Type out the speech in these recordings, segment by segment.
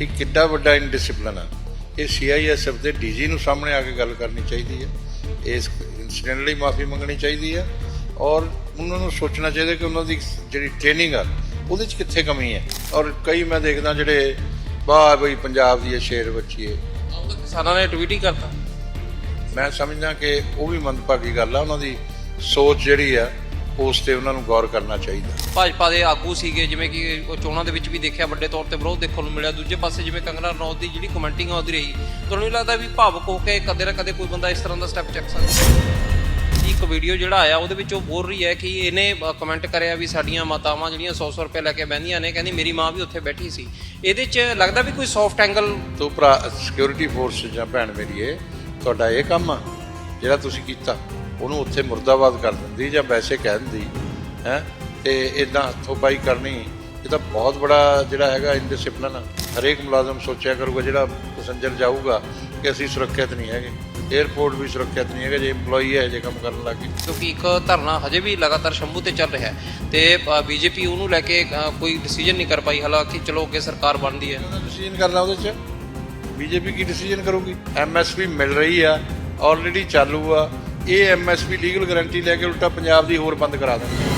ਇਹ ਕਿੱਡਾ ਵੱਡਾ ਇਨਡਿਸਪਲਿਨ ਆ। ਇਹ ਸੀਆਈਐਸਐਫ ਦੇ ਡੀਜੀ ਨੂੰ ਸਾਹਮਣੇ ਆ ਕੇ ਗੱਲ ਕਰਨੀ ਚਾਹੀਦੀ ਹੈ ਇਸ ਇਨਸੀਡੈਂਟ ਲਈ ਮਾਫੀ ਮੰਗਣੀ ਚਾਹੀਦੀ ਹੈ ਔਰ ਉਹਨਾਂ ਨੂੰ ਸੋਚਣਾ ਚਾਹੀਦਾ ਕਿ ਉਹਨਾਂ ਦੀ ਜਿਹੜੀ ਟ੍ਰੇਨਿੰਗ ਆ ਉਹਦੇ 'ਚ ਕਿੱਥੇ ਕਮੀ ਹੈ ਔਰ ਕਈ ਮੈਂ ਦੇਖਦਾ ਜਿਹੜੇ ਵਾਹ ਬਈ ਪੰਜਾਬ ਦੀ ਇਹ ਸ਼ੇਰ ਬੱਚੀ ਹੈ ਕਿਸਾਨਾਂ ਨੇ ਟਵੀਟ ਹੀ ਕਰਤਾ। ਮੈਂ ਸਮਝਦਾ ਕਿ ਉਹ ਵੀ ਮੰਦਭਾਗੀ ਗੱਲ ਆ। ਉਹਨਾਂ ਦੀ ਸੋਚ ਜਿਹੜੀ ਆ ਉਸ ਤੇ ਉਹਨਾਂ ਨੂੰ ਗੌਰ ਕਰਨਾ ਚਾਹੀਦਾ। ਭਾਜਪਾ ਦੇ ਆਗੂ ਸੀਗੇ, ਜਿਵੇਂ ਕਿ ਉਹ ਚੋਣਾਂ ਦੇ ਵਿੱਚ ਵੀ ਦੇਖਿਆ ਵੱਡੇ ਤੌਰ ਤੇ ਵਿਰੋਧ ਦੇਖਣ ਨੂੰ ਮਿਲਿਆ। ਦੂਜੇ ਪਾਸੇ ਜਿਵੇਂ ਕੰਗਨਾ ਰਣੌਤ ਦੀ ਜਿਹੜੀ ਕਮੈਂਟਿੰਗ ਆਉਂਦੀ ਰਹੀ। ਤੁਹਾਨੂੰ ਨਹੀਂ ਲੱਗਦਾ ਵੀ ਭਾਵਕ ਹੋ ਕੇ ਕਦੇ ਨਾ ਕਦੇ ਕੋਈ ਬੰਦਾ ਇਸ ਤਰ੍ਹਾਂ ਦਾ ਸਟੈਪ ਚੱਕ ਸਕਦਾ ਇੱਕ ਵੀਡੀਓ ਜਿਹੜਾ ਆਇਆ, ਉਹਦੇ ਵਿੱਚ ਉਹ ਬੋਲ ਰਹੀ ਹੈ ਕਿ ਇਹਨੇ ਕਮੈਂਟ ਕਰਿਆ ਵੀ ਸਾਡੀਆਂ ਮਾਤਾਵਾਂ ਜਿਹੜੀਆਂ 100-100 ਰੁਪਏ ਲੈ ਕੇ ਬਹਿੰਦੀਆਂ ਨੇ, ਕਹਿੰਦੀ ਮੇਰੀ ਮਾਂ ਵੀ ਉੱਥੇ ਬੈਠੀ ਸੀ। ਇਹਦੇ 'ਚ ਲੱਗਦਾ ਵੀ ਕੋਈ ਸੌਫਟ ਐਂਗਲ ਤੋਂ ਭਰਾ ਸਿਕਿਉਰਿਟੀ ਫੋਰਸ ਜਾਂ ਭੈਣ ਮੇਰੀਏ ਤੁਹਾਡਾ ਇਹ ਕੰਮ ਆ, ਜਿਹੜਾ ਤੁਸੀਂ ਕੀਤਾ। ਉਹਨੂੰ ਉੱਥੇ ਮੁਰਦਾਬਾਦ ਕਰ ਦਿੰਦੀ ਜਾਂ ਵੈਸੇ ਕਹਿ ਦਿੰਦੀ, ਹੈ? ਤੇ ਇਦਾਂ ਹੱਥੋਂ ਪਾਈ ਕਰਨੀ ਇਹ ਤਾਂ ਬਹੁਤ ਬੜਾ ਜਿਹੜਾ ਹੈਗਾ ਇਨਡਿਸਪਲਿਨ ਹਰੇਕ ਮੁਲਾਜ਼ਮ ਸੋਚਿਆ ਕਰੂਗਾ ਜਿਹੜਾ ਪੈਸੇਂਜਰ ਜਾਊਗਾ ਕਿ ਅਸੀਂ ਸੁਰੱਖਿਅਤ ਨਹੀਂ ਹੈਗੇ। 에어ਪੋਰਟ ਵੀ ਸੁਰੱਖਿਅਤ ਨਹੀਂ ਹੈਗਾ ਜੇ EMPLOYE ਹੈ ਜੇ ਕੰਮ ਕਰਨ ਲੱਗੇ ਕਿਉਂਕਿ ਇੱਕ ਧਰਨਾ ਹਜੇ ਵੀ ਲਗਾਤਾਰ ਸ਼ੰਭੂ ਤੇ ਚੱਲ ਰਿਹਾ ਹੈ ਤੇ ਬੀਜੇਪੀ ਉਹਨੂੰ ਲੈ ਕੇ ਕੋਈ ਡਿਸੀਜਨ ਨਹੀਂ ਕਰ ਪਾਈ। ਹਾਲਾਂਕਿ ਚਲੋ ਅੱਗੇ ਸਰਕਾਰ ਬਣਦੀ ਹੈ। ਡਿਸੀਜਨ ਕਰਨਾ ਉਹਦੇ ਚ। ਬੀਜੇਪੀ ਕੀ ਡਿਸੀਜਨ ਕਰੂਗੀ? ਐਮਐਸਪੀ ਮਿਲ ਰਹੀ ਆ ਆਲਰੇਡੀ ਚਾਲੂ ਆ। ਇਹ ਐਮਐਸਪੀ ਲੀਗਲ ਗਾਰੰਟੀ ਲੈ ਕੇ ਉਲਟਾ ਪੰਜਾਬ ਦੀ ਹੋਰ ਬੰਦ ਕਰਾ ਦੇਣਗੇ।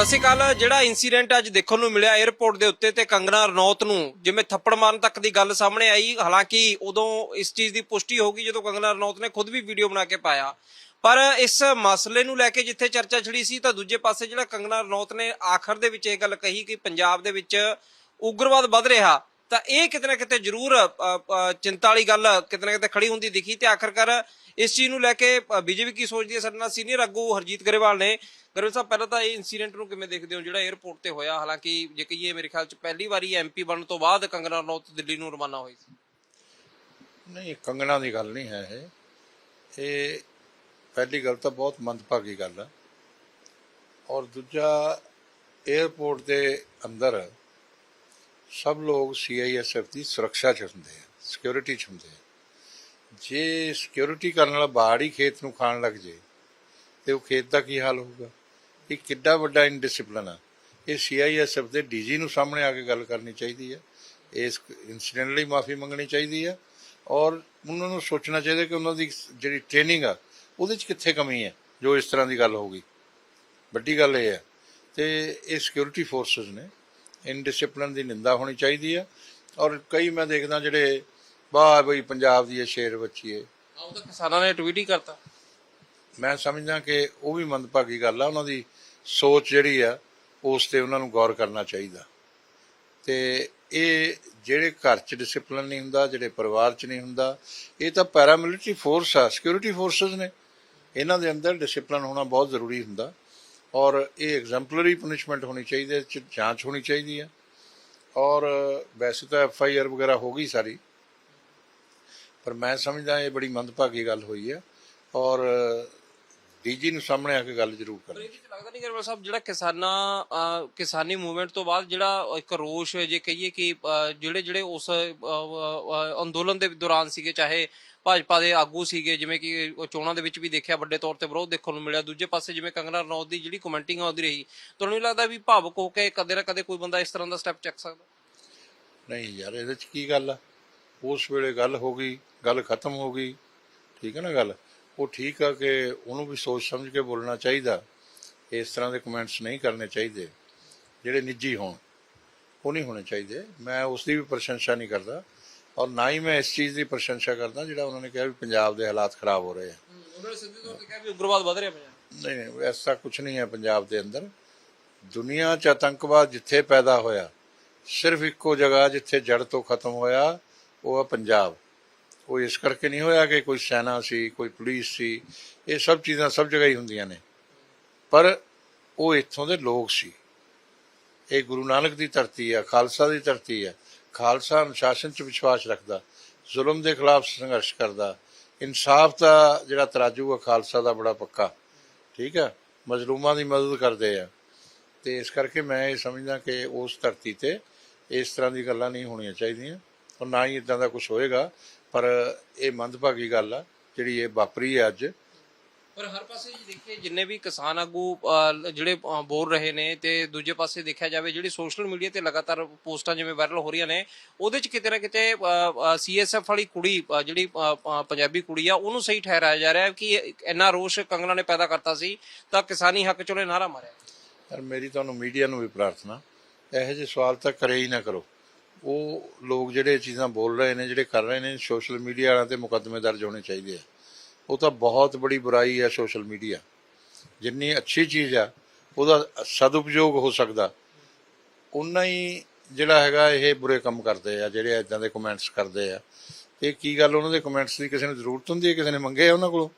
ਸਤਿ ਸ਼੍ਰੀ ਅਕਾਲ। ਜਿਹੜਾ ਇਨਸੀਡੈਂਟ ਅੱਜ ਦੇਖਣ ਨੂੰ ਮਿਲਿਆ 에ਅਰਪੋਰਟ ਦੇ ਉੱਤੇ ਤੇ ਕੰਗਨਾ ਰਣੌਤ ਨੂੰ, ਜਿਵੇਂ ਥੱਪੜ ਮਾਰਨ ਤੱਕ ਦੀ ਗੱਲ ਸਾਹਮਣੇ ਆਈ, ਹਾਲਾਂਕਿ ਉਦੋਂ ਇਸ ਚੀਜ਼ ਦੀ ਪੁਸ਼ਟੀ ਹੋ ਗਈ ਜਦੋਂ ਕੰਗਨਾ ਰਣੌਤ ਨੇ ਖੁਦ ਵੀ ਵੀਡੀਓ ਬਣਾ ਕੇ ਪਾਇਆ। ਪਰ ਇਸ ਮਸਲੇ ਨੂੰ ਲੈ ਕੇ ਜਿੱਥੇ ਚਰਚਾ ਛਿੜੀ ਸੀ ਤਾਂ ਦੂਜੇ ਪਾਸੇ ਜਿਹੜਾ ਕੰਗਨਾ ਰਣੌਤ ਨੇ ਆਖਰ ਦੇ ਵਿੱਚ ਇਹ ਗੱਲ ਕਹੀ ਕਿ ਪੰਜਾਬ ਦੇ ਵਿੱਚ ਉਗਰਵਾਦ ਵੱਧ ਰਿਹਾ। ਤਾਂ ਇਹ ਕਿਤੇ ਨਾ ਕਿਤੇ ਜ਼ਰੂਰ ਚਿੰਤਾ ਵਾਲੀ ਗੱਲ ਕਿਤੇ ਨਾ ਕਿਤੇ ਖੜੀ ਹੁੰਦੀ ਦਿਖੀ ਤੇ ਆਖਰਕਾਰ ਇਸ ਚੀਜ਼ ਨੂੰ ਲੈ ਕੇ ਬੀਜੇਪੀ ਕੀ ਸੋਚਦੀ ਹੈ? ਸਾਡੇ ਨਾਲ ਸੀਨੀਅਰ ਆਗੂ ਹਰਜੀਤ ਗਰੇਵਾਲ ਨੇ। ਗਰੇਵਾਲ ਸਾਹਿਬ, ਪਹਿਲਾਂ ਤਾਂ ਇਹ ਇਨਸੀਡੈਂਟ ਨੂੰ ਕਿਵੇਂ ਦੇਖਦੇ ਹੋ? ਜਿਹੜਾ 에ਅਰਪੋਰਟ ਤੇ ਹੋਇਆ, ਹਾਲਾਂਕਿ ਜੇ ਕਹੀਏ ਮੇਰੇ ਖਿਆਲ ਚ ਪਹਿਲੀ ਵਾਰੀ ਐਮਪੀ ਬਣਨ ਤੋਂ ਬਾਅਦ ਕੰਗਣਾ ਰਣੌਤ ਦਿੱਲੀ ਨੂੰ ਰਵਾਨਾ ਹੋਈ ਸੀ। ਨਹੀਂ ਕੰਗਣਾ ਦੀ ਗੱਲ ਨਹੀਂ ਹੈ ਇਹ। ਇਹ ਪਹਿਲੀ ਗੱਲ ਤਾਂ ਬਹੁਤ ਮੰਦਭਾਗੀ ਗੱਲ ਹੈ ਔਰ ਦੂਜਾ 에ਅਰਪੋਰਟ ਦੇ ਅੰਦਰ ਸਭ ਲੋਕ ਸੀਆਈਐਸਐਫ ਦੀ ਸੁਰੱਖਿਆ ਚ ਹੁੰਦੇ ਆ ਸਿਕਿਉਰਿਟੀ ਚ ਹੁੰਦੇ ਆ। ਜੇ ਸਿਕਿਉਰਿਟੀ ਕਰਨ ਵਾਲਾ ਬਾੜ ਹੀ ਖੇਤ ਨੂੰ ਖਾਣ ਲੱਗ ਜੇ, ਤੇ ਉਹ ਖੇਤ ਦਾ ਕੀ ਹਾਲ ਹੋਊਗਾ? ਇਹ ਕਿੱਡਾ ਵੱਡਾ ਇਨਡਿਸਪਲਿਨ ਆ। ਇਹ ਸੀਆਈਐਸਐਫ ਦੇ ਡੀਜੀ ਨੂੰ ਸਾਹਮਣੇ ਆ ਕੇ ਗੱਲ ਕਰਨੀ ਚਾਹੀਦੀ ਹੈ ਇਸ ਇਨਸੀਡੈਂਟ ਲਈ ਮਾਫੀ ਮੰਗਣੀ ਚਾਹੀਦੀ ਹੈ ਔਰ ਉਹਨਾਂ ਨੂੰ ਸੋਚਣਾ ਚਾਹੀਦਾ ਕਿ ਉਹਨਾਂ ਦੀ ਜਿਹੜੀ ਟ੍ਰੇਨਿੰਗ ਆ, ਉਹਦੇ 'ਚ ਕਿੱਥੇ ਕਮੀ ਹੈ ਜੋ ਇਸ ਤਰ੍ਹਾਂ ਦੀ ਗੱਲ ਹੋ ਗਈ। ਵੱਡੀ ਗੱਲ ਇਹ ਹੈ ਤੇ ਇਹ ਸਿਕਿਉਰਿਟੀ ਫੋਰਸਸ ਨੇ ਇਨਡਿਸਪਲਿਨ ਦੀ ਨਿੰਦਾ ਹੋਣੀ ਚਾਹੀਦੀ ਹੈ। ਔਰ ਕਈ ਮੈਂ ਦੇਖਦਾ ਜਿਹੜੇ ਵਾਹ ਬਈ ਪੰਜਾਬ ਦੀ ਇਹ ਸ਼ੇਰ ਬੱਚੀ ਹੈ ਆਹ ਤਾਂ ਕਿਸਾਨਾਂ ਨੇ ਟਵੀਟ ਹੀ ਕਰਤਾ। ਮੈਂ ਸਮਝਦਾ ਕਿ ਉਹ ਵੀ ਮੰਦਭਾਗੀ ਗੱਲ ਆ ਉਹਨਾਂ ਦੀ ਸੋਚ ਜਿਹੜੀ ਆ ਉਸ ਤੇ ਉਹਨਾਂ ਨੂੰ ਗੌਰ ਕਰਨਾ ਚਾਹੀਦਾ। ਤੇ ਇਹ ਜਿਹੜੇ ਘਰ 'ਚ ਡਿਸਪਲਿਨ ਨਹੀਂ ਹੁੰਦਾ ਜਿਹੜੇ ਪਰਿਵਾਰ 'ਚ ਨਹੀਂ ਹੁੰਦਾ ਇਹ ਤਾਂ ਪੈਰਾਮਿਲਟਰੀ ਫੋਰਸ ਆ ਸਿਕਿਉਰਿਟੀ ਫੋਰਸਸ ਨੇ। ਇਹਨਾਂ ਦੇ ਅੰਦਰ ਡਿਸਪਲਿਨ ਹੋਣਾ ਬਹੁਤ ਜ਼ਰੂਰੀ ਹੁੰਦਾ। ਔਰ ਇਹ ਐਗਜ਼ੈਂਪਲਰੀ ਪਨਿਸ਼ਮੈਂਟ ਹੋਣੀ ਚਾਹੀਦੀ ਹੈ 'ਚ ਜਾਂਚ ਹੋਣੀ ਚਾਹੀਦੀ ਹੈ। ਔਰ ਵੈਸੇ ਤਾਂ ਐਫ ਆਈ ਆਰ ਵਗੈਰਾ ਹੋ ਗਈ ਸਾਰੀ, ਪਰ ਮੈਂ ਸਮਝਦਾ ਇਹ ਬੜੀ ਮੰਦਭਾਗੀ ਗੱਲ ਹੋਈ ਹੈ। ਔਰ ਡੀਜੀ ਨੂੰ ਸਾਹਮਣੇ ਆ ਕੇ ਗੱਲ ਜ਼ਰੂਰ ਕਰਨੀ। ਇਹ ਵਿੱਚ ਲੱਗਦਾ ਨਹੀਂ ਗਰੇਵਾਲ ਸਾਹਿਬ ਜਿਹੜਾ ਕਿਸਾਨਾਂ ਅਹ, ਕਿਸਾਨੀ ਮੂਵਮੈਂਟ ਤੋਂ ਬਾਅਦ ਜਿਹੜਾ ਇੱਕ ਰੋਸ਼ ਜੇ ਕਹੀਏ ਕਿ ਅਹ, ਜਿਹੜੇ ਜਿਹੜੇ ਉਸ ਅਹ, ਅਹ, ਅੰਦੋਲਨ ਦੇ ਦੌਰਾਨ ਸੀਗੇ ਚਾਹੇ ਭਾਜਪਾ ਦੇ ਆਗੂ ਸੀਗੇ ਜਿਵੇਂ ਕਿ ਉਹ ਚੋਣਾਂ ਦੇ ਵਿੱਚ ਵੀ ਦੇਖਿਆ ਵੱਡੇ ਤੌਰ ਤੇ ਵਿਰੋਧ ਦੇਖਣ ਨੂੰ ਮਿਲਿਆ। ਦੂਜੇ ਪਾਸੇ ਜਿਵੇਂ ਕੰਗਨਾ ਰਣੌਤ ਦੀ ਜਿਹੜੀ ਕਮੈਂਟਿੰਗ ਆਉਂਦੀ ਰਹੀ। ਤੁਹਾਨੂੰ ਨਹੀਂ ਲੱਗਦਾ ਵੀ ਭਾਵਕ ਹੋ ਕੇ ਕਦੇ ਨਾ ਕਦੇ ਕੋਈ ਬੰਦਾ ਇਸ ਤਰ੍ਹਾਂ ਦਾ ਸਟੈਪ ਚੱਕ ਸਕਦਾ? ਨਹੀਂ ਯਾਰ ਇਹਦੇ 'ਚ ਕੀ ਗੱਲ ਆ? ਉਸ ਵੇਲੇ ਗੱਲ ਹੋ ਗਈ ਗੱਲ ਖਤਮ ਹੋ ਗਈ। ਠੀਕ ਹੈ ਨਾ ਗੱਲ? ਉਹ ਠੀਕ ਆ ਕਿ ਉਹਨੂੰ ਵੀ ਸੋਚ ਸਮਝ ਕੇ ਬੋਲਣਾ ਚਾਹੀਦਾ। ਇਸ ਤਰ੍ਹਾਂ ਦੇ ਕਮੈਂਟਸ ਨਹੀਂ ਕਰਨੇ ਚਾਹੀਦੇ ਜਿਹੜੇ ਨਿੱਜੀ ਹੋਣ। ਉਹ ਨਹੀਂ ਹੋਣੇ ਚਾਹੀਦੇ। ਮੈਂ ਉਸ ਦੀ ਵੀ ਪ੍ਰਸ਼ੰਸਾ ਨਹੀਂ ਕਰਦਾ ਔਰ ਨਾ ਹੀ ਮੈਂ ਇਸ ਚੀਜ਼ ਦੀ ਪ੍ਰਸ਼ੰਸਾ ਕਰਦਾ ਜਿਹੜਾ ਉਹਨਾਂ ਨੇ ਕਿਹਾ ਵੀ ਪੰਜਾਬ ਦੇ ਹਾਲਾਤ ਖਰਾਬ ਹੋ ਰਹੇ ਆ। ਉਹਨਾਂ ਨੇ ਸਿੱਧੇ ਤੌਰ ਤੇ ਕਿਹਾ ਵੀ ਉਗਰਵਾਦ ਵਧ ਰਿਹਾ ਪੰਜਾਬ। ਨਹੀਂ ਨਹੀਂ ਐਸਾ ਕੁਝ ਨਹੀਂ ਹੈ ਪੰਜਾਬ ਦੇ ਅੰਦਰ। ਦੁਨੀਆ 'ਚ ਆਤੰਕਵਾਦ ਜਿੱਥੇ ਪੈਦਾ ਹੋਇਆ ਸਿਰਫ ਇੱਕੋ ਜਗ੍ਹਾ ਜਿੱਥੇ ਜੜ ਤੋਂ ਖਤਮ ਹੋਇਆ ਉਹ ਆ ਪੰਜਾਬ। ਉਹ ਇਸ ਕਰਕੇ ਨਹੀਂ ਹੋਇਆ ਕਿ ਕੋਈ ਸੈਨਾ ਸੀ, ਕੋਈ ਪੁਲਿਸ ਸੀ, ਇਹ ਸਭ ਚੀਜ਼ਾਂ ਸਭ ਜਗ੍ਹਾ ਹੀ ਹੁੰਦੀਆਂ ਨੇ। ਪਰ ਉਹ ਇੱਥੋਂ ਦੇ ਲੋਕ ਸੀ। ਇਹ ਗੁਰੂ ਨਾਨਕ ਦੀ ਧਰਤੀ ਆ, ਖਾਲਸਾ ਦੀ ਧਰਤੀ ਆ। ਖਾਲਸਾ ਅਨੁਸ਼ਾਸਨ 'ਚ ਵਿਸ਼ਵਾਸ ਰੱਖਦਾ, ਜ਼ੁਲਮ ਦੇ ਖਿਲਾਫ ਸੰਘਰਸ਼ ਕਰਦਾ। ਇਨਸਾਫ ਦਾ ਜਿਹੜਾ ਤਰਾਜੂ ਆ, ਖਾਲਸਾ ਦਾ ਬੜਾ ਪੱਕਾ। ਠੀਕ ਆ? ਮਜ਼ਲੂਮਾਂ ਦੀ ਮਦਦ ਕਰਦੇ ਆ। ਤੇ ਇਸ ਕਰਕੇ ਮੈਂ ਇਹ ਸਮਝਦਾ ਕਿ ਉਸ ਧਰਤੀ ਤੇ ਇਸ ਤਰ੍ਹਾਂ ਦੀ ਗੱਲਾਂ ਨਹੀਂ ਹੋਣੀਆਂ ਚਾਹੀਦੀਆਂ। ਔਰ ਨਾ ਹੀ ਇਦਾਂ ਦਾ ਕੁਝ ਹੋਏਗਾ ਪਰ ਇਹ ਮੰਦਭਾਗੀ ਗੱਲ ਆ ਜਿਹੜੀ ਇਹ ਵਾਪਰੀ ਹੈ ਅੱਜ। ਪਰ ਹਰ ਪਾਸੇ ਜੀ ਦੇਖੀਏ ਜਿੰਨੇ ਵੀ ਕਿਸਾਨ ਆਗੂ ਜਿਹੜੇ ਬੋਲ ਰਹੇ ਨੇ ਤੇ ਦੂਜੇ ਪਾਸੇ ਦੇਖਿਆ ਜਾਵੇ ਜਿਹੜੀ ਸੋਸ਼ਲ ਮੀਡੀਆ ਤੇ ਲਗਾਤਾਰ ਪੋਸਟਾਂ ਜਿਵੇਂ ਵਾਇਰਲ ਹੋ ਰਹੀਆਂ ਨੇ ਉਹਦੇ ਚ ਕਿਤੇ ਨਾ ਕਿਤੇ ਸੀਐਸਐਫ ਵਾਲੀ ਕੁੜੀ ਜਿਹੜੀ ਪੰਜਾਬੀ ਕੁੜੀ ਆ ਉਹਨੂੰ ਸਹੀ ਠਹਿਰਾਇਆ ਜਾ ਰਿਹਾ ਕਿ ਇੰਨਾ ਰੋਸ਼ ਕੰਗਨਾ ਨੇ ਪੈਦਾ ਕਰਤਾ ਸੀ ਤਾਂ ਕਿਸਾਨੀ ਹੱਕ ਚੋਂ ਨੇ ਨਾਰਾ ਮਾਰਿਆ। ਪਰ ਮੇਰੀ ਤੁਹਾਨੂੰ ਮੀਡੀਆ ਨੂੰ ਵੀ ਪ੍ਰਾਰਥਨਾ ਇਹੋ ਜਿਹੇ ਸਵਾਲ ਤਾਂ ਕਰੇ ਹੀ ਨਾ ਕਰੋ। ਉਹ ਲੋਕ ਜਿਹੜੇ ਚੀਜ਼ਾਂ ਬੋਲ ਰਹੇ ਨੇ ਜਿਹੜੇ ਕਰ ਰਹੇ ਨੇ ਸੋਸ਼ਲ ਮੀਡੀਆ ਵਾਲਿਆਂ ਤੇ ਮੁਕੱਦਮੇ ਦਰਜ ਹੋਣੇ ਚਾਹੀਦੇ ਆ। ਉਹ ਤਾਂ ਬਹੁਤ ਬੜੀ ਬੁਰਾਈ ਹੈ ਸੋਸ਼ਲ ਮੀਡੀਆ। ਜਿੰਨੀ ਅੱਛੀ ਚੀਜ਼ ਆ ਉਹਦਾ ਸਦਉਪਯੋਗ ਹੋ ਸਕਦਾ। ਉਨਾ ਹੀ ਜਿਹੜਾ ਹੈਗਾ ਇਹ ਬੁਰੇ ਕੰਮ ਕਰਦੇ ਆ ਜਿਹੜੇ ਇਦਾਂ ਦੇ ਕਮੈਂਟਸ ਕਰਦੇ ਆ। ਇਹ ਕੀ ਗੱਲ ਉਹਨਾਂ ਦੇ ਕਮੈਂਟਸ ਦੀ ਕਿਸੇ ਨੂੰ ਜ਼ਰੂਰਤ ਹੁੰਦੀ ਹੈ? ਕਿਸੇ ਨੇ ਮੰਗੇ ਆ ਉਹਨਾਂ ਕੋਲੋਂ?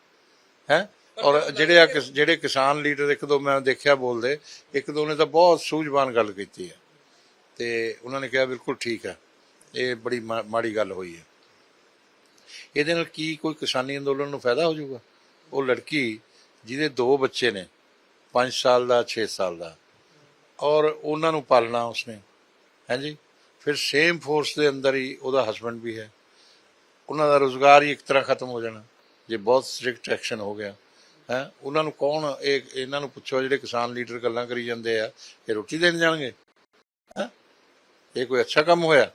ਹੈ? ਔਰ ਜਿਹੜੇ ਜਿਹੜੇ ਕਿਸਾਨ ਲੀਡਰ ਇੱਕ ਦੋ ਮੈਂ ਦੇਖਿਆ ਬੋਲਦੇ ਇੱਕ ਦੋ ਨੇ ਤਾਂ ਬਹੁਤ ਸੂਝਵਾਨ ਗੱਲ ਕੀਤੀ ਹੈ ਤੇ ਉਹਨਾਂ ਨੇ ਕਿਹਾ ਬਿਲਕੁਲ ਠੀਕ ਹੈ। ਇਹ ਬੜੀ ਮਾ- ਮਾੜੀ ਗੱਲ ਹੋਈ ਹੈ। ਇਹਦੇ ਨਾਲ ਕੀ ਕੋਈ ਕਿਸਾਨੀ ਅੰਦੋਲਨ ਨੂੰ ਫਾਇਦਾ ਹੋ ਜਾਊਗਾ? ਉਹ ਲੜਕੀ ਜਿਹਦੇ ਦੋ ਬੱਚੇ ਨੇ 5 ਸਾਲ ਦਾ 6 ਸਾਲ ਦਾ, ਔਰ ਉਹਨਾਂ ਨੂੰ ਪਾਲਣਾ ਉਸਨੇ। ਹਾਂਜੀ ਫਿਰ ਸੇਮ ਫੋਰਸ ਦੇ ਅੰਦਰ ਹੀ ਉਹਦਾ ਹਸਬੰਡ ਵੀ ਹੈ। ਉਹਨਾਂ ਦਾ ਰੋਜ਼ਗਾਰ ਹੀ ਇੱਕ ਤਰ੍ਹਾਂ ਖਤਮ ਹੋ ਜਾਣਾ। ਜੇ ਬਹੁਤ ਸਟ੍ਰਿਕਟ ਐਕਸ਼ਨ ਹੋ ਗਿਆ, ਹੈ? ਉਹਨਾਂ ਨੂੰ ਕੌਣ, ਇਹ, ਇਹਨਾਂ ਨੂੰ ਪੁੱਛੋ ਜਿਹੜੇ ਕਿਸਾਨ ਲੀਡਰ ਗੱਲਾਂ ਕਰੀ ਜਾਂਦੇ ਆ, ਇਹ ਰੋਟੀ ਦੇਣ ਜਾਣਗੇ? ਇਹ ਕੋਈ ਅੱਛਾ ਕੰਮ ਹੋਇਆ?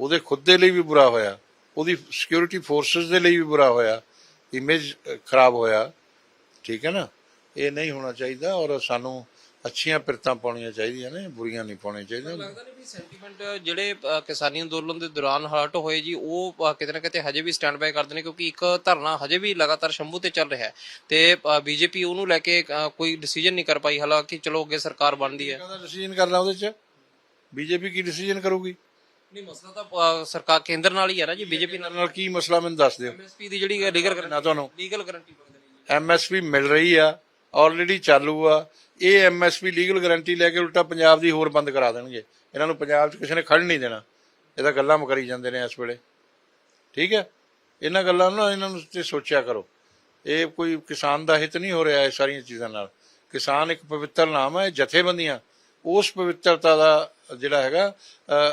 ਉਹਦੇ ਖੁਦ ਦੇ ਲਈ ਵੀ ਬੁਰਾ ਹੋਇਆ? ਉਹਦੀ ਸਿਕਿਉਰਿਟੀ ਫੋਰਸਸ ਦੇ ਲਈ ਵੀ ਬੁਰਾ ਹੋਇਆ? ਇਮੇਜ ਖਰਾਬ ਹੋਇਆ? ਠੀਕ ਹੈ ਨਾ? ਇਹ ਨਹੀਂ ਹੋਣਾ ਚਾਹੀਦਾ ਔਰ ਸਾਨੂੰ ਅੱਛੀਆਂ ਪਿਰਤਾਂ ਪਾਉਣੀਆਂ ਚਾਹੀਦੀਆਂ ਨੇ ਬੁਰੀਆਂ ਨਹੀਂ ਪਾਉਣੀਆਂ ਚਾਹੀਦੀਆਂ। ਲੱਗਦਾ ਨਹੀਂ ਵੀ ਸੈਂਟੀਮੈਂਟ ਜਿਹੜੇ ਕਿਸਾਨੀ ਅੰਦੋਲਨ ਦੇ ਦੌਰਾਨ ਹਰਟ ਹੋਏ ਜੀ ਉਹ ਕਿਤੇ ਨਾ ਕਿਤੇ ਹਜੇ ਵੀ ਸਟੈਂਡ ਬਾਈ ਕਰਦੇ ਨੇ ਕਿਉਂਕਿ ਇੱਕ ਧਰਨਾ ਹਜੇ ਵੀ ਲਗਾਤਾਰ ਸ਼ੰਭੂ ਤੇ ਚੱਲ ਰਿਹਾ ਹੈ ਤੇ ਬੀਜੇਪੀ ਉਹਨੂੰ ਲੈ ਕੇ ਕੋਈ ਡਿਸੀਜਨ ਨਹੀਂ ਕਰ ਪਾਈ। ਹਾਲਾਂਕਿ ਚਲੋ ਅੱਗੇ ਸਰਕਾਰ ਬਣਦੀ ਹੈ। ਕਹਿੰਦਾ ਡਿਸੀਜਨ ਕਰਨਾ ਉਹਦੇ ਚ? ਬੀਜੇਪੀ ਕੀ ਡਿਸੀਜਨ ਕਰੂਗੀ? ਨਹੀਂ ਮਸਲਾ ਤਾਂ ਸਰਕਾਰ ਕੇਂਦਰ ਨਾਲ ਹੀ ਹੈ ਨਾ ਜੀ ਬੀਜੇਪੀ ਨਾਲ। ਨਾਲ ਕੀ ਮਸਲਾ ਮੈਨੂੰ ਦੱਸ ਦਿਓ। ਐਮਐਸਪੀ ਦੀ ਜਿਹੜੀ ਲੀਗਲ ਨਾ ਤੁਹਾਨੂੰ ਲੀਗਲ ਗਾਰੰਟੀ ਮੰਗਦੇ ਨੇ ਜੀ। ਐਮਐਸਪੀ ਮਿਲ ਰਹੀ ਆ ਆਲਰੇਡੀ ਚਾਲੂ ਆ। ਇਹ ਐਮਐਸਪੀ ਲੀਗਲ ਗਾਰੰਟੀ ਲੈ ਕੇ ਉਲਟਾ ਪੰਜਾਬ ਦੀ ਹੋਰ ਬੰਦ ਕਰਾ ਦੇਣਗੇ। ਇਹਨਾਂ ਨੂੰ ਪੰਜਾਬ 'ਚ ਕਿਸੇ ਨੇ ਖੜ ਨਹੀਂ ਦੇਣਾ। ਇਹ ਤਾਂ ਗੱਲਾਂ ਮੁਕਰੀ ਜਾਂਦੇ ਨੇ ਇਸ ਵੇਲੇ। ਠੀਕ ਹੈ? ਇਹਨਾਂ ਗੱਲਾਂ ਨੂੰ ਨਾ ਇਹਨਾਂ ਨੂੰ ਤੇ ਸੋਚਿਆ ਕਰੋ। ਇਹ ਕੋਈ ਕਿਸਾਨ ਦਾ ਹਿੱਤ ਨਹੀਂ ਹੋ ਰਿਹਾ ਇਹ ਸਾਰੀਆਂ ਚੀਜ਼ਾਂ ਨਾਲ। ਕਿਸਾਨ ਇੱਕ ਪਵਿੱਤਰ ਨਾਮ ਹੈ ਇਹ ਜਥੇਬੰਦੀਆਂ। ਉਸ ਪਵਿੱਤਰਤਾ ਦਾ ਜਿਹੜਾ ਹੈਗਾ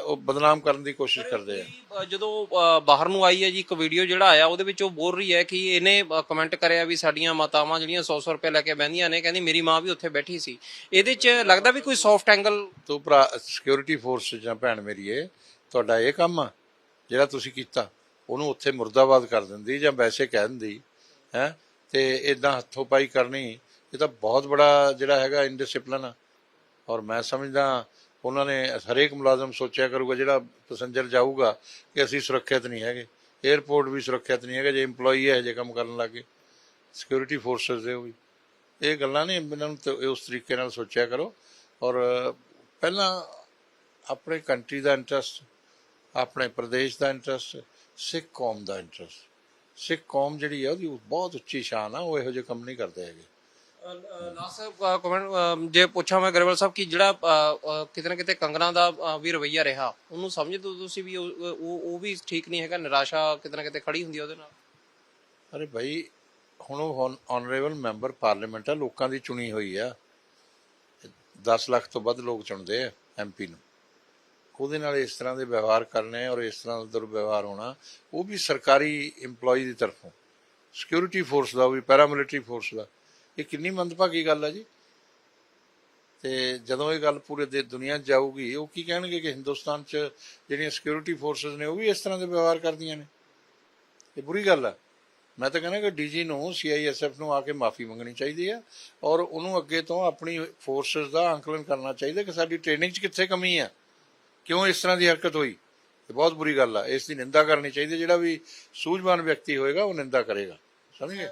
ਉਹ ਬਦਨਾਮ ਕਰਨ ਦੀ ਕੋਸ਼ਿਸ਼ ਕਰਦੇ ਆ। ਜਦੋਂ ਬਾਹਰ ਨੂੰ ਆਈ ਹੈ ਜੀ ਇੱਕ ਵੀਡੀਓ ਜਿਹੜਾ ਆਇਆ ਉਹਦੇ ਵਿੱਚ ਉਹ ਬੋਲ ਰਹੀ ਹੈ ਕਿ ਇਹਨੇ ਕਮੈਂਟ ਕਰਿਆ ਵੀ ਸਾਡੀਆਂ ਮਾਤਾਵਾਂ ਜਿਹੜੀਆਂ 100-100 ਰੁਪਏ ਲੈ ਕੇ ਬਹਿੰਦੀਆਂ ਨੇ ਕਹਿੰਦੀ ਮੇਰੀ ਮਾਂ ਵੀ ਉੱਥੇ ਬੈਠੀ ਸੀ। ਇਹਦੇ 'ਚ ਲੱਗਦਾ ਵੀ ਕੋਈ ਸੌਫਟ ਐਂਗਲ ਤੂੰ ਭਰਾ ਸਿਕਿਉਰਿਟੀ ਫੋਰਸ ਜਾਂ ਭੈਣ ਮੇਰੀਏ ਤੁਹਾਡਾ ਇਹ ਕੰਮ ਆ ਜਿਹੜਾ ਤੁਸੀਂ ਕੀਤਾ। ਉਹਨੂੰ ਉੱਥੇ ਮੁਰਦਾਬਾਦ ਕਰ ਦਿੰਦੀ ਜਾਂ ਵੈਸੇ ਕਹਿ ਦਿੰਦੀ ਹੈ? ਤੇ ਇਦਾਂ ਹੱਥੋਂ ਪਾਈ ਕਰਨੀ ਇਹ ਤਾਂ ਬਹੁਤ ਬੜਾ ਜਿਹੜਾ ਹੈਗਾ ਇਨਡਿਸਪਲਿਨ ਆ। ਔਰ ਮੈਂ ਸਮਝਦਾ ਉਹਨਾਂ ਨੇ ਹਰੇਕ ਮੁਲਾਜ਼ਮ ਸੋਚਿਆ ਕਰੂਗਾ ਜਿਹੜਾ ਪੈਸੇਂਜਰ ਜਾਊਗਾ ਕਿ ਅਸੀਂ ਸੁਰੱਖਿਅਤ ਨਹੀਂ ਹੈਗੇ। 에어ਪੋਰਟ ਵੀ ਸੁਰੱਖਿਅਤ ਨਹੀਂ ਹੈਗਾ, ਜੇ EMPLOYE ਹੈ ਜੇ ਕੰਮ ਕਰਨ ਲੱਗੇ ਸਿਕਿਉਰਿਟੀ ਫੋਰਸਸ ਦੇ ਉਹ ਵੀ। ਇਹ ਗੱਲਾਂ ਨੇ, ਇਹਨਾਂ ਨੂੰ ਤੇ ਉਸ ਤਰੀਕੇ ਨਾਲ ਸੋਚਿਆ ਕਰੋ। ਔਰ ਪਹਿਲਾਂ ਆਪਣੇ ਕੰਟਰੀ ਦਾ ਇੰਟਰਸਟ ਆਪਣੇ ਪ੍ਰਦੇਸ਼ ਦਾ ਇੰਟਰਸਟ ਸਿੱਖ ਕੌਮ ਦਾ ਇੰਟਰਸਟ ਸਿੱਖ ਕੌਮ ਜਿਹੜੀ ਹੈ ਉਹਦੀ ਬਹੁਤ ਉੱਚੀ ਸ਼ਾਨ ਆ, ਉਹ ਇਹੋ ਜਿਹੇ ਕੰਮ ਨਹੀਂ ਕਰਦੇ ਹੈਗੇ। ਲਾਸਟ ਕਮੈਂਟ ਜੇ ਪੁੱਛਾਂ ਮੈਂ ਗਰੇਵਾਲ ਸਾਹਿਬ ਕਿ ਜਿਹੜਾ ਕਿਤੇ ਨਾ ਕਿਤੇ ਕੰਗਣਾ ਦਾ ਵੀ ਰਵਈਆ ਰਿਹਾ, ਉਹਨੂੰ ਸਮਝਦੇ ਤੁਸੀਂ ਵੀ ਉਹ ਉਹ ਵੀ ਠੀਕ ਨਹੀਂ ਹੈਗਾ, ਨਿਰਾਸ਼ਾ ਕਿਤੇ ਨਾ ਕਿਤੇ ਖੜੀ ਹੁੰਦੀ ਉਹਦੇ ਨਾਲ? ਅਰੇ ਭਾਈ ਹੁਣ ਉਹ ਆਨਰੇਬਲ ਮੈਂਬਰ ਪਾਰਲੀਮੈਂਟ ਆ, ਲੋਕਾਂ ਦੀ ਚੁਣੀ ਹੋਈ ਆ। 10 ਲੱਖ ਤੋਂ ਵੱਧ ਲੋਕ ਚੁਣਦੇ ਆ ਐਮਪੀ ਨੂੰ। ਉਹਦੇ ਨਾਲ ਇਸ ਤਰ੍ਹਾਂ ਦੇ ਵਿਵਹਾਰ ਕਰਨੇ ਔਰ ਇਸ ਤਰ੍ਹਾਂ ਦਾ ਦੁਰਵਿਵਹਾਰ ਹੋਣਾ, ਉਹ ਵੀ ਸਰਕਾਰੀ EMPLOYE ਦੀ ਤਰਫੋਂ। ਸਿਕਿਉਰਿਟੀ ਫੋਰਸ ਦਾ, ਉਹ ਵੀ ਪੈਰਾਮਿਲਟਰੀ ਫੋਰਸ ਦਾ। ਇਹ ਕਿੰਨੀ ਮੰਦਭਾਗੀ ਗੱਲ ਹੈ ਜੀ। ਤੇ ਜਦੋਂ ਇਹ ਗੱਲ ਪੂਰੇ ਦੇ ਦੁਨੀਆ 'ਚ ਜਾਊਗੀ, ਉਹ ਕੀ ਕਹਿਣਗੇ ਕਿ ਹਿੰਦੁਸਤਾਨ 'ਚ ਜਿਹੜੀਆਂ ਸਿਕਿਉਰਿਟੀ ਫੋਰਸਸ ਨੇ, ਉਹ ਵੀ ਇਸ ਤਰ੍ਹਾਂ ਦੇ ਵਿਵਹਾਰ ਕਰਦੀਆਂ ਨੇ? ਇਹ ਬੁਰੀ ਗੱਲ ਹੈ ਮੈਂ ਤਾਂ ਕਹਿੰਦਾ ਕਿ ਡੀਜੀ ਨੂੰ ਸੀਆਈਐਸਐਫ ਨੂੰ ਆ ਕੇ ਮਾਫੀ ਮੰਗਣੀ ਚਾਹੀਦੀ ਹੈ ਔਰ ਉਹਨੂੰ ਅੱਗੇ ਤੋਂ ਆਪਣੀ ਫੋਰਸਸ ਦਾ ਅੰਕਲਨ ਕਰਨਾ ਚਾਹੀਦਾ ਕਿ ਸਾਡੀ ਟ੍ਰੇਨਿੰਗ 'ਚ ਕਿੱਥੇ ਕਮੀ ਹੈ ਕਿਉਂ ਇਸ ਤਰ੍ਹਾਂ ਦੀ ਹਰਕਤ ਹੋਈ? ਇਹ ਬਹੁਤ ਬੁਰੀ ਗੱਲ ਆ। ਇਸ ਦੀ ਨਿੰਦਾ ਕਰਨੀ ਚਾਹੀਦੀ ਹੈ। ਜਿਹੜਾ ਵੀ ਸੂਝਵਾਨ ਵਿਅਕਤੀ ਹੋਏਗਾ, ਉਹ ਨਿੰਦਾ ਕਰੇਗਾ। ਸਮਝ ਗਏ?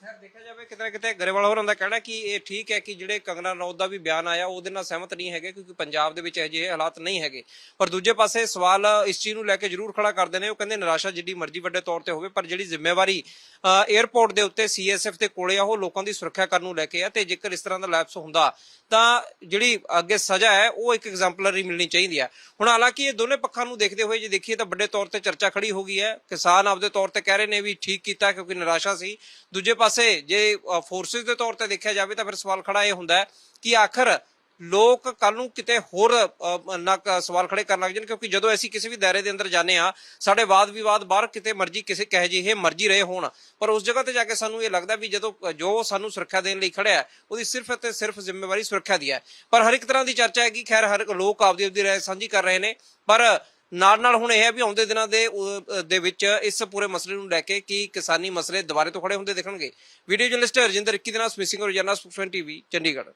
ਖੈਰ ਦੇਖਿਆ ਜਾਵੇ ਕਿਤੇ ਨਾ ਕਿਤੇ ਗਰੇਵਾਲ ਹੋਰਾਂ ਦਾ ਕਹਿਣਾ ਕਿ ਇਹ ਠੀਕ ਹੈ ਕਿ ਜਿਹੜੇ ਕੰਗਨਾ ਰਣੌਤ ਦਾ ਵੀ ਬਿਆਨ ਆਇਆ, ਉਹਦੇ ਨਾਲ ਸਹਿਮਤ ਨਹੀਂ ਹੈਗੇ ਕਿਉਂਕਿ ਪੰਜਾਬ ਦੇ ਵਿੱਚ ਅਜਿਹੇ ਹਾਲਾਤ ਨਹੀਂ ਹੈਗੇ। ਪਰ ਦੂਜੇ ਪਾਸੇ ਸਵਾਲ ਇਸ ਚੀਜ਼ ਨੂੰ ਲੈ ਕੇ ਜ਼ਰੂਰ ਖੜਾ ਕਰਦੇ ਨੇ, ਉਹ ਕਹਿੰਦੇ ਨਿਰਾਸ਼ਾ ਜਿੱਡੀ ਮਰਜ਼ੀ ਵੱਡੇ ਤੌਰ ਤੇ ਹੋਵੇ, ਪਰ ਜਿਹੜੀ ਜ਼ਿੰਮੇਵਾਰੀ 에ਅਰਪੋਰਟ ਦੇ ਉੱਤੇ ਸੀਐਸਐਫ ਦੇ ਕੋਲੇ ਆ, ਉਹ ਲੋਕਾਂ ਦੀ ਸੁਰੱਖਿਆ ਕਰਨ ਨੂੰ ਲੈ ਕੇ ਆ ਤੇ ਜੇਕਰ ਇਸ ਤਰ੍ਹਾਂ ਦਾ ਲੈਪਸ ਹੁੰਦਾ, ਤਾਂ ਜਿਹੜੀ ਅੱਗੇ ਸਜ਼ਾ ਹੈ, ਉਹ ਇੱਕ ਐਗਜ਼ਾਮਪਲਰੀ ਮਿਲਣੀ ਚਾਹੀਦੀ ਹੈ। ਹੁਣ ਹਾਲਾਂਕਿ ਇਹ ਦੋਨੇ ਪੱਖਾਂ ਨੂੰ ਦੇਖਦੇ ਹੋਏ ਜੇ ਦੇਖੀਏ ਤਾਂ ਵੱਡੇ ਤੌਰ ਤੇ ਚਰਚਾ ਖੜੀ ਹੋ ਗਈ ਹੈ। ਕਿਸਾਨ ਆਪਦੇ ਤੌਰ ਤੇ ਕਹਿ ਰਹੇ ਨੇ ਵੀ ਠੀਕ ਕੀਤਾ ਕਿਉਂਕਿ ਨਿਰਾਸ਼ਾ ਸੀ। ਦੂਜੇ ਪਾਸੇ ਜੇ ਫੋਰਸਿਸ ਦੇ ਤੌਰ ਤੇ ਦੇਖਿਆ ਜਾਵੇ ਤਾਂ ਫਿਰ ਸਵਾਲ ਖੜਾ ਇਹ ਹੁੰਦਾ ਕਿ ਆਖਰ ਲੋਕ ਕੱਲ ਨੂੰ ਕਿਤੇ ਹੋਰ ਨਾ ਸਵਾਲ ਖੜੇ ਕਰਨ ਲੱਗ ਜਾਣ ਕਿਉਂਕਿ ਜਦੋਂ ਅਸੀਂ ਕਿਸੇ ਵੀ ਦਾਇਰੇ ਦੇ ਅੰਦਰ ਜਾਂਦੇ ਆ ਸਾਡੇ ਵਾਦ ਵਿਵਾਦ ਬਾਹਰ ਕਿਤੇ ਮਰਜ਼ੀ ਕਿਸੇ ਕਹੇ ਜਿਹੇ ਮਰਜ਼ੀ ਰਹੇ ਹੋਣ। ਪਰ ਉਸ ਜਗ੍ਹਾ ਤੇ ਜਾ ਕੇ ਸਾਨੂੰ ਇਹ ਲੱਗਦਾ ਵੀ ਜਦੋਂ ਜੋ ਸਾਨੂੰ ਸੁਰੱਖਿਆ ਦੇਣ ਲਈ ਖੜਿਆ ਉਹਦੀ ਸਿਰਫ ਤੇ ਸਿਰਫ ਜ਼ਿੰਮੇਵਾਰੀ ਸੁਰੱਖਿਆ ਦੀ ਹੈ। ਪਰ ਹਰ ਇੱਕ ਤਰ੍ਹਾਂ ਦੀ ਚਰਚਾ ਹੈ ਕਿ ਖੈਰ ਹਰ ਲੋਕ ਆਪਦੀ ਆਪਦੀ ਰਾਏ ਸਾਂਝੀ ਕਰ ਰਹੇ ਨੇ। ਪਰ ਨਾਲ ਨਾਲ ਹੁਣ ਇਹ ਹੈ ਵੀ ਆਉਂਦੇ ਦਿਨਾਂ ਦੇ ਦੇ ਵਿੱਚ ਇਸ ਪੂਰੇ ਮਸਲੇ ਨੂੰ ਲੈ ਕੇ ਕੀ ਕਿਸਾਨੀ ਮਸਲੇ ਦੁਬਾਰੇ ਤੋਂ ਖੜੇ ਹੁੰਦੇ ਦੇਖਣਗੇ। ਵੀਡੀਓ ਜਰਨਲਿਸਟ ਰਜਿੰਦਰ ਇੱਕੀ ਦੇ ਸਮਿਸਿੰਗ ਰੋਜ਼ਾਨਾ ਸਪੋਕਸਮੈਨ ਟੀਵੀ, ਚੰਡੀਗੜ੍ਹ।